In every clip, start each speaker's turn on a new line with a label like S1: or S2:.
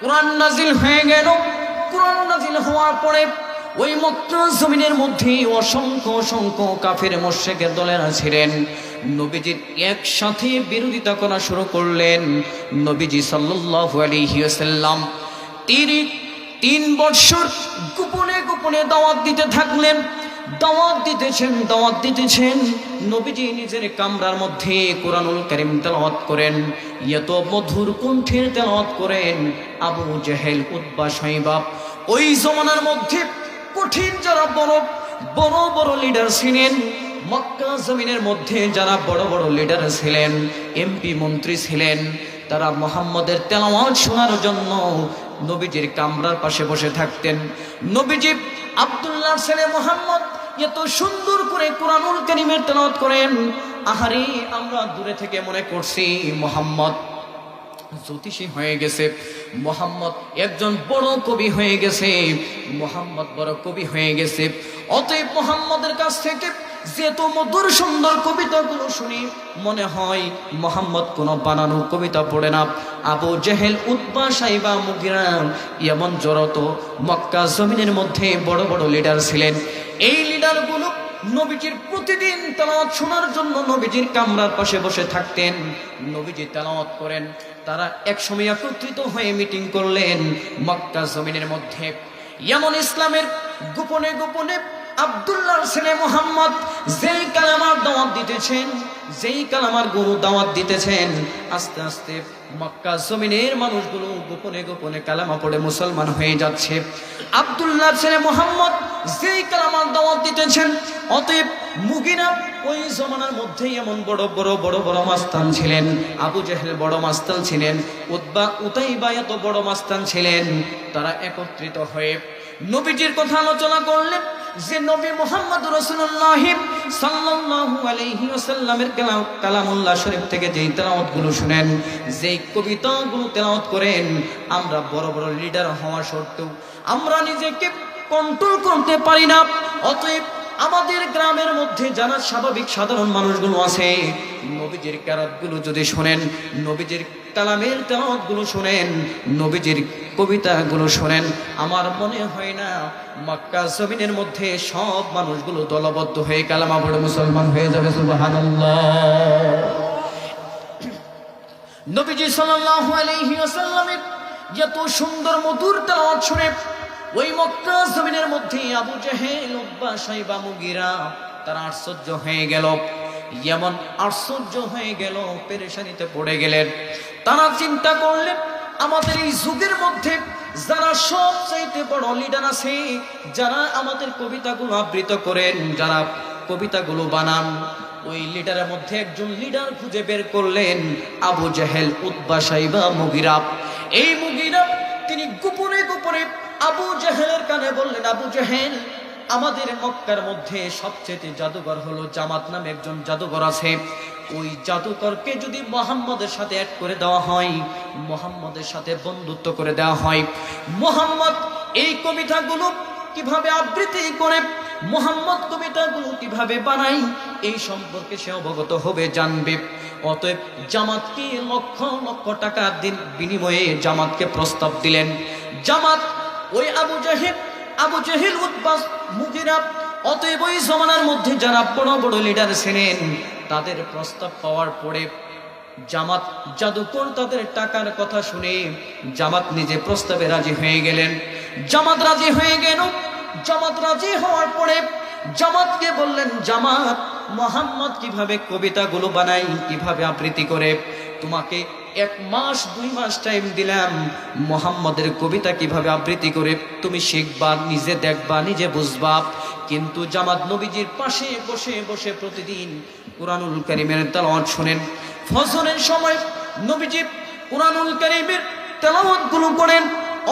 S1: কোরআন নাজিল হয়ে গেল। কোরআন নাজিল হওয়ার পরে ওই মক্কা জমিনের মধ্যে অসংখ্য অসংখ্য কাফের মোশেকের দলেরা ছিলেন। নবীজির একসাথে বিরোধিতা করা শুরু করলেন নবীজি সাল্লাল্লাহু আলাইহি ওয়াসাল্লাম। তিনি তিন বছর গোপনে গোপনে দাওয়াত দিতে থাকলেন। দাওয়াত দিতেছেন দাওয়াত দিতেছেন। নবীজি নিজের কামরার মধ্যে কোরআনুল করিম তেলাওয়াত করেন। এত মধুর কণ্ঠের তেলাওয়াত করেন আবু জেহেল উদ্বা সাইবাব ওই জমানার মধ্যে কঠিন যারা বড় বড় বড় লিডার ছিলেন, মক্কা জমিনের মধ্যে যারা বড় বড় লিডার ছিলেন এমপি মন্ত্রী ছিলেন, তারা মোহাম্মদের তেলাওয়াত শোনার জন্য নবীজির কামরার পাশে বসে থাকতেন। নবীজি আব্দুল্লাহ ছেলে মোহাম্মদ এত সুন্দর করে কোরআনুল করিমের তেলাওয়াত করেন। আহারে, আমরা দূরে থেকে মনে করছি মোহাম্মদ জ্যোতিষী হয়ে গেছে, মোহাম্মদ একজন বড় কবি হয়ে গেছে, মোহাম্মদ বড় কবি হয়ে গেছে। অতএব মোহাম্মদের কাছ থেকে যেত মধুর সুন্দর কবিতাগুলো শুনি, মনে হয় মোহাম্মদ কোনো বানানো কবিতা পড়ে না। আবু জেহেল উদ্বা সাইবা, মুগিরা এমন জড়ত, মক্কা জমিনের মধ্যে বড় বড় লিডার ছিলেন। এই লিডারগুলো নবীজির প্রতিদিন তেলাওয়াত শোনার জন্য নবীজির কামরার পাশে বসে থাকতেন। নবীজি তেলাওয়াত করেন, তারা একসময় একত্রিত হয়ে মিটিং করলেন মক্কা জমিনের মধ্যে। এমন ইসলামের গোপনে গোপনে আব্দুল্লাহ ছেলে মোহাম্মদ, যেই কালামার দাওয়াত দিতেছেন, যেই কালামার গুরু দাওয়াত দিতেছেন, আস্তে আস্তে মক্কা জমিনের মানুষগুলো গোপনে গোপনে কালামা পড়ে মুসলমান হয়ে যাচ্ছে। আব্দুল্লাহ ছেলে মোহাম্মদ, যেই কালামার দাওয়াত দিতেছেন, অতএব মুগিনা ওই জমানার মধ্যেই এমন বড় বড় বড় বড় মাস্তান ছিলেন। আবু জাহেল বড় মাস্তান ছিলেন উদ্বা উতাইবা এত বড় মাস্তান ছিলেন, তারা একত্রিত হয়ে নবীজির কথা আলোচনা করলেন। যে নবী মোহাম্মদ রসুল্লাহ কালামুল্লাহ শরীফ থেকে যেই যেই করেন, আমরা বড় বড় লিডার সত্ত্বেও আমরা নিজেকে কন্ট্রোল করতে পারি না। অতএব আমাদের গ্রামের মধ্যে যারা স্বাভাবিক সাধারণ মানুষগুলো আছে, নবীজির কারাতগুলো যদি শোনেন, নবীজির কালামের তেলাওয়াতগুলো শোনেন, নবীজির কবিতাগুলো শোনেন, আমার মনে হয় না মক্কা জমিনের মধ্যে সব মানুষগুলো দলবদ্ধ হয়ে কালামা পড়ে মুসলমান হয়ে যাবে, সুবহানাল্লাহ। নবীজি সাল্লাল্লাহু আলাইহি ওয়াসাল্লামের এত সুন্দর মধুর তেলাওয়াত শুনে ওই মক্কা জমিনের মধ্যে আবু জাহেল উতবা সাইবা, মুগিরা, তারা আশ্চর্য হয়ে গেল। এমন আশ্চর্য হয়ে গেল, পেরেশানিতে পড়ে গেলেন। তারা চিন্তা করলেন, আমাদের এই যুগের মধ্যে যারা সবচাইতে বড় লিডার আছে, যারা আমাদের কবিতাগুলো আবৃত করেন, যারা কবিতাগুলো বানান, ওই লিডারের মধ্যে একজন লিডার খুঁজে বের করলেন আবু জাহেল উদ্বা সাইবা, মুগিরা। এই মুগিরা, তিনি গোপনে গোপনে আবু জাহেলের কানে বললেন, আবু জাহেল, আমাদের মক্কার মধ্যে সবচেয়ে জাদুঘর হলো জামাত নামে একজন জাদুঘর আছে। ওই জাদুকরকে যদি মোহাম্মদের সাথে অ্যাড করে দেওয়া হয়, মোহাম্মদের সাথে বন্ধুত্ব করে দেওয়া হয়। মোহাম্মদ এই কবিতাগুলো কীভাবে আবৃত্তি করে, মোহাম্মদ কবিতাগুলো কীভাবে বানাই এই সম্পর্কে সে অবগত হবে, জানবে। অতএব জামাতকে লক্ষ লক্ষ টাকা দিন বিনিময়ে জামাতকে প্রস্তাব দিলেন। জামাত ওই আবু জাহিদ আবু জাহিল উদ্বাস মুজিরা অতএব ওই জমানার মধ্যে যারা বড় বড় লিডার ছিলেন, তাদের প্রস্তাব পাওয়ার পরে জামাত জাদুকর তাদের টাকার কথা শুনে জামাত নিজে প্রস্তাবে রাজি হয়ে গেলেন। জামাত রাজি হয়ে গেল। জামাত রাজি হওয়ার পরে জামাতকে বললেন, জামাত, মোহাম্মদ কীভাবে কবিতাগুলো বানাই কীভাবে আবৃত্তি করে? তোমাকে এক মাস, দুই মাস টাইম দিলাম। মোহাম্মদের কবিতা কীভাবে আবৃত্তি করে, তুমি শিখবা, নিজে দেখবা, নিজে বুঝবা। কিন্তু জামাত নবীজির পাশে বসে বসে প্রতিদিন কোরআনুল করিমের তেলাওয়াত শুনেন। ফজরের সময় নবীজি কোরআনুল করিমের তেলাওয়াতগুলো করেন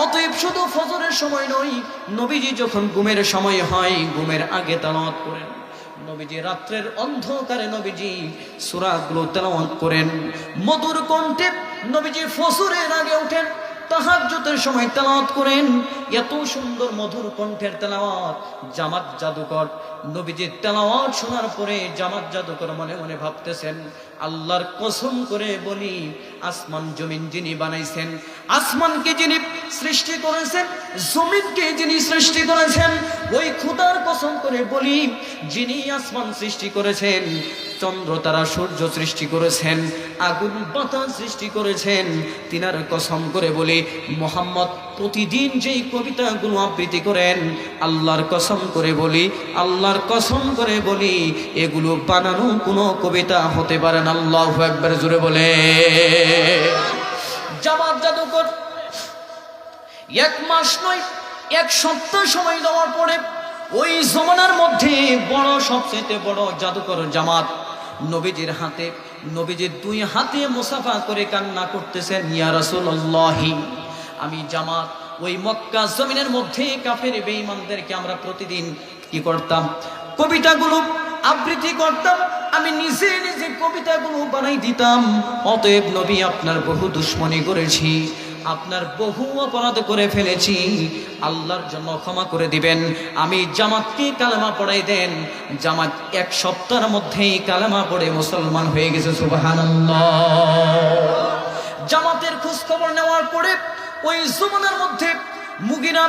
S1: অতএব শুধু ফজরের সময় নয়, নবীজি যখন ঘুমের সময় হয়, ঘুমের আগে তেলাওয়াত করেন। নবীজি রাত্রের অন্ধকারে নবীজি সুরাগুলো তেলাওয়াত করেন। মধুর কণ্ঠে নবীজি ফসুরের আগে ওঠেন তাহাজ্জুদের সময় তেলাওয়াত করেন। এত সুন্দর মধুর কণ্ঠের তেলাওয়াত, জামাত জাদুকর। নবীজির তেলাওয়াত শোনার পরে জামাত জাদুকর মনে মনে ভাবতেছেন আল্লাহর কসম করে বলি, আসমান জমিন যিনি বানাইছেন, আসমানকে যিনি সৃষ্টি করেছেন, জমিনকে যিনি সৃষ্টি করেছেন, ওই খুদার কসম করে বলি, যিনি আসমান সৃষ্টি করেছেন, চন্দ্র, তারা সূর্য সৃষ্টি করেছেন, আগুন, বাতাস সৃষ্টি করেছেন, তিনার কসম করে বলি, মোহাম্মদ প্রতিদিন যেই কবিতাগুলো আবৃত্তি করেন, আল্লাহর কসম করে বলি, আল্লাহর কসম করে বলি, এগুলো বানানো কোনো কবিতা হতে পারে না। বলে। জামাত জাদুকর, এক মাস নয়, এক সপ্তাহ সময় দেওয়ার পরে ওই জমানার মধ্যে বড় সবচেয়ে বড় জাদুকর জামাত নবীজির হাতে, নবীজির দুই হাতে মুসাফা করে কান্না করতেছেন, ইয়া আমি জামাত, ওই মক্কা জমিনের মধ্যে কাফের বেঈমানদেরকে আমরা প্রতিদিন কি করতাম? কবিতাগুলো আবৃত্তি করতাম? আমি নিজে নিজে কবিতাগুলো বানাই দিতাম। অতএব নবী, আপনার বহু দুশ্মনী করেছি, আপনার বহু অপরাধ করে ফেলেছি। আল্লাহর জন্য ক্ষমা করে দিবেন। আমি জামাতকে কালেমা পড়াই দেন। জামাত এক সপ্তাহের মধ্যেই কালেমা পড়ে মুসলমান হয়ে গেছে জামাতের খোঁজ খবর নেওয়ার পরে ওই জমানার মধ্যে মুগিরা